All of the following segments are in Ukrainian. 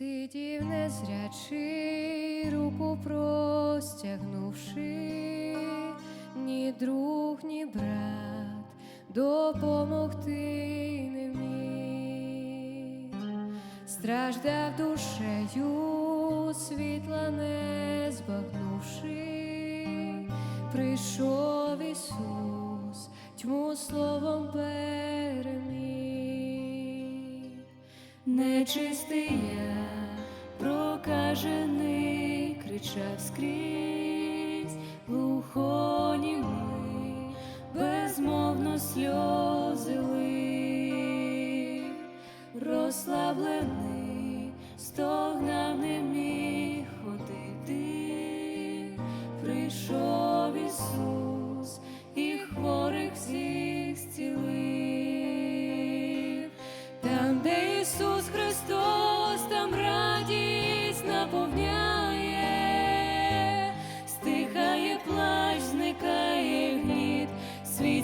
Сидів незрячий, руку простягнувши, ні друг, ні брат допомогти не міг. Страждав душею, світла не збагнувши, прийшов Ісус, тьму словом переміг. Нечистий я, прокажений, кричав скрізь, глухонімий, безмовно сльози лив, розслаблений,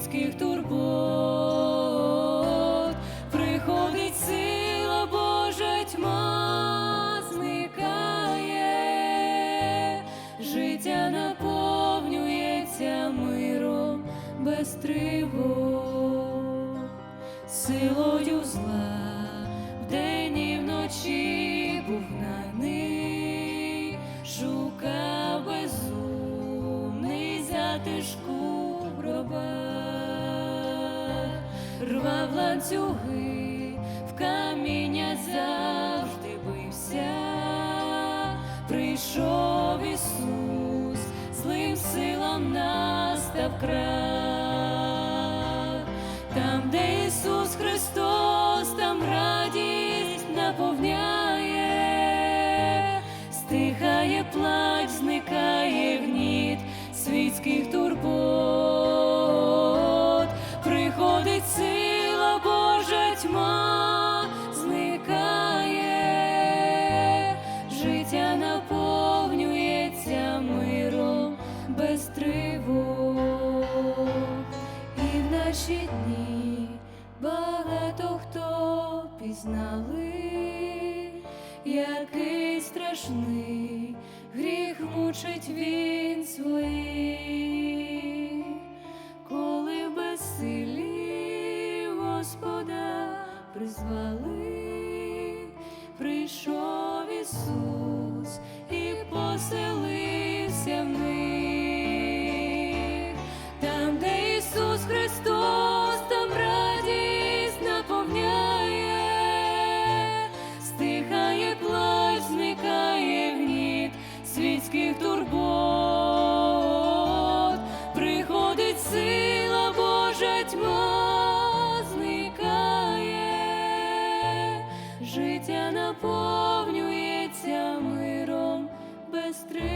світських турбот, приходить сила Божа тьма зникає, життя наповнюється миром без тривог. Силою зла вдень і вночі був гнаний, шукав безумний затишку гробах, рвав ланцюги, в каміння завжди бився, прийшов Ісус, злим силам настав крах. Там, де Ісус Христос, там радість наповняє, стихає плач, зникає гніт світських турбот, сила Божа зникає, життя наповнюється миром без тривог. І наші дні багато хто пізнали, який страшний гріх мучить він своїх, Ісус і поселився в них. Там, де Ісус Христос, там радість наповняє, стихає плач, зникає гніт світських турбот, приходить сила Божа тьма життя наповнюється миром тривог.